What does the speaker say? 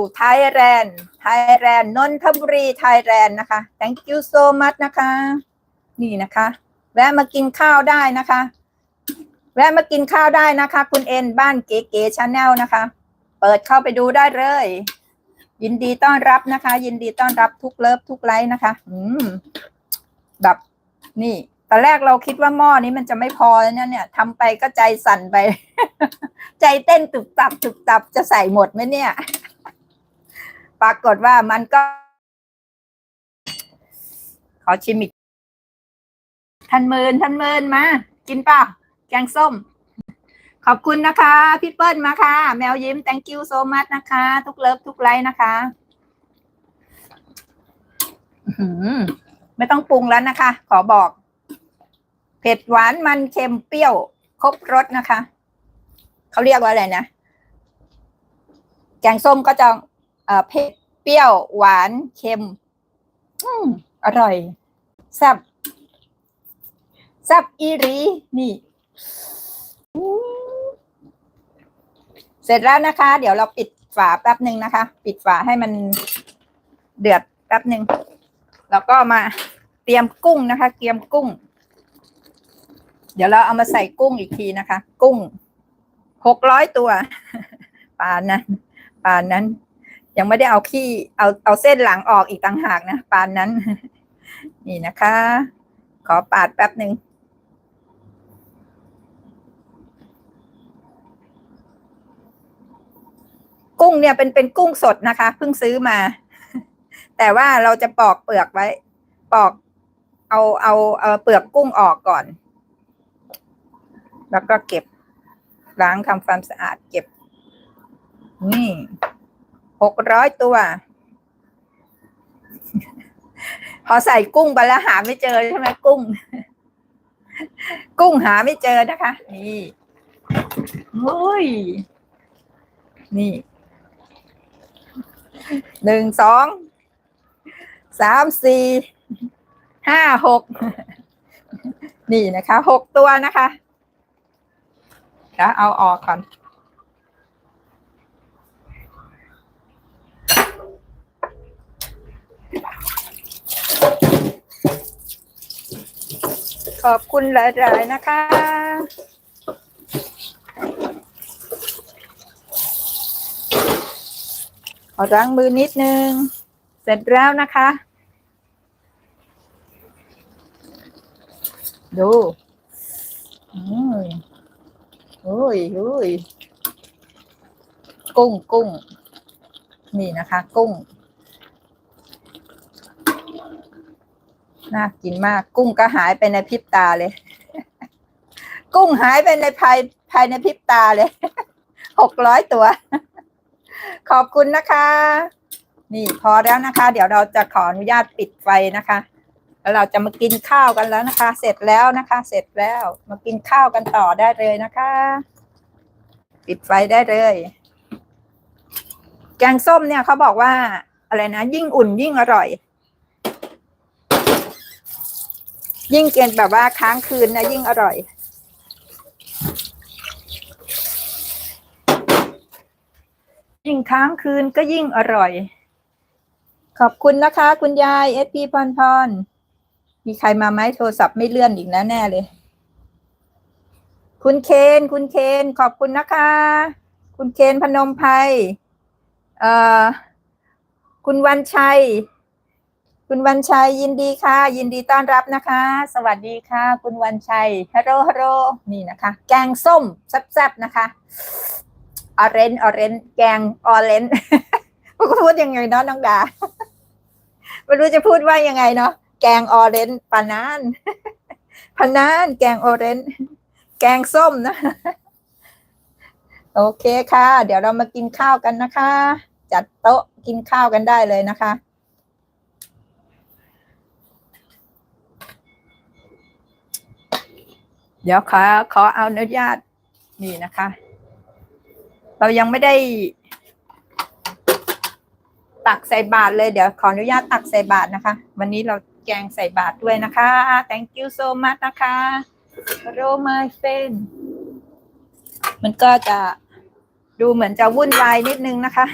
อยู่ไทยแลนด์ไทยแลนด์นนทบุรีไทยแลนด์นะคะ thank you so much นะคะ นี่นะคะ แวะมากินข้าวได้นะคะ แวะมากินข้าวได้นะคะ คุณเอ็นบ้านเก๋ๆชาแนลนะคะ เปิดเข้าไปดูได้เลย ยินดีต้อนรับนะคะ ยินดีต้อนรับทุกเลิฟทุกไลค์นะคะ อืมแบบนี่ตอนแรกเราคิดว่าหม้อนี้มันจะไม่พอแล้วเนี่ยเนี่ยทำไปก็ใจสั่นไป ใจเต้นตุบตับตุบตับจะใส่หมดไหมเนี่ย ปรากฏว่ามันก็ ขอชิมอีกท่านเมินท่านเมินมา กินเปล่าแกงส้ม ขอบคุณนะคะ พี่เปิ้ลมาค่ะ แมวยิ้ม thank you so much นะคะ ทุกเลิฟทุกไลค์นะคะไม่ต้องปรุงแล้วนะคะ ขอบอก เผ็ดหวานมันเค็มเปรี้ยว ครบรสนะคะ เขาเรียกว่าอะไรนะ แกงส้มก็จะ เผ็ดเปรี้ยวหวานเค็ม อืมอร่อยแซ่บแซ่บอีรีนี่เสร็จแล้วนะคะ เดี๋ยวเราปิดฝาแป๊บหนึ่งนะคะ ปิดฝาให้มันเดือดแป๊บหนึ่งแล้วก็มาเตรียมกุ้งนะคะ เตรียมกุ้ง เดี๋ยวเราเอามาใส่กุ้งอีกทีนะคะ กุ้งหกร้อยตัวปานนั้นปานนั้น ยังไม่ได้เอาขี้เอาเอาเส้นหลังออกอีกต่างหากนะปานนั้น นี่นะคะ ขอปาดแป๊บหนึ่งกุ้งเนี่ยเป็นเป็นกุ้งสดนะคะเพิ่งซื้อมา แต่ว่าเราจะปอกเปลือกไว้ ปอก เอาเอาเอาเปลือกกุ้งออกก่อน แล้วก็เก็บล้างทำความสะอาดเก็บนี่ หกร้อยตัว พอใส่กุ้งไปแล้วหาไม่เจอใช่ไหมกุ้ง กุ้งหาไม่เจอนะคะ นี่โอ้ย นี่หนึ่งสองสามสี่ห้าหกนี่นะคะหกตัวนะคะแล้วเอาออกก่อน ขอบคุณหลาย ๆ นะคะขอล้างมือนิดนึง เสร็จแล้วนะคะ ดูอืมโอ้ยโอ้ยกุ้งกุ้ง นี่นะคะ กุ้ง น่ากินมาก กุ้งก็หายไปในพริบตาเลย กุ้งหายไปในภายภายในพริบตาเลยหกร้อยตัว ขอบคุณนะคะ นี่พอแล้วนะคะ เดี๋ยวเราจะขออนุญาตปิดไฟนะคะ แล้วเราจะมากินข้าวกันแล้วนะคะ เสร็จแล้วนะคะ เสร็จแล้วมากินข้าวกันต่อได้เลยนะคะ ปิดไฟได้เลย แกงส้มเนี่ยเขาบอกว่า อะไรนะ ยิ่งอุ่นยิ่งอร่อย ยิ่งเกินแบบว่าค้างคืนนะยิ่งอร่อย ยิ่งค้างคืนก็ยิ่งอร่อย ขอบคุณนะคะ คุณยายเอสพีพรพรมีใครมาไหมโทรศัพท์ไม่เลื่อนอีกแล้วแน่เลย คุณเคน คุณเคน ขอบคุณนะคะ คุณเคนพนมไพรเอ่อ คุณวันชัย คุณวันชัยยินดีค่ะ ยินดีต้อนรับนะคะ สวัสดีค่ะ คุณวันชัยฮัลโหลฮัลโหลนี่นะคะ แกงส้มแซ่บๆนะคะออเรนออเรนแกงออเรนพูดยังไงเนาะน้องดาไม่รู้จะพูดว่ายังไงเนาะแกงออเรนปานานปานานแกงออเรนแกงส้มนะ โอเคค่ะ เดี๋ยวเรามากินข้าวกันนะคะ จัดโต๊ะกินข้าวกันได้เลยนะคะ เดี๋ยวขอขอเอาอนุญาตนี่นะคะ เรายังไม่ได้ ตักใส่บาตรเลยเดี๋ยวขออนุญาตตักใส่บาตรนะคะ วันนี้เราแกงใส่บาตรด้วยนะคะ thank you so much นะคะโรมาเฟนมันก็จะดูเหมือนจะวุ่นวายนิดนึงนะคะ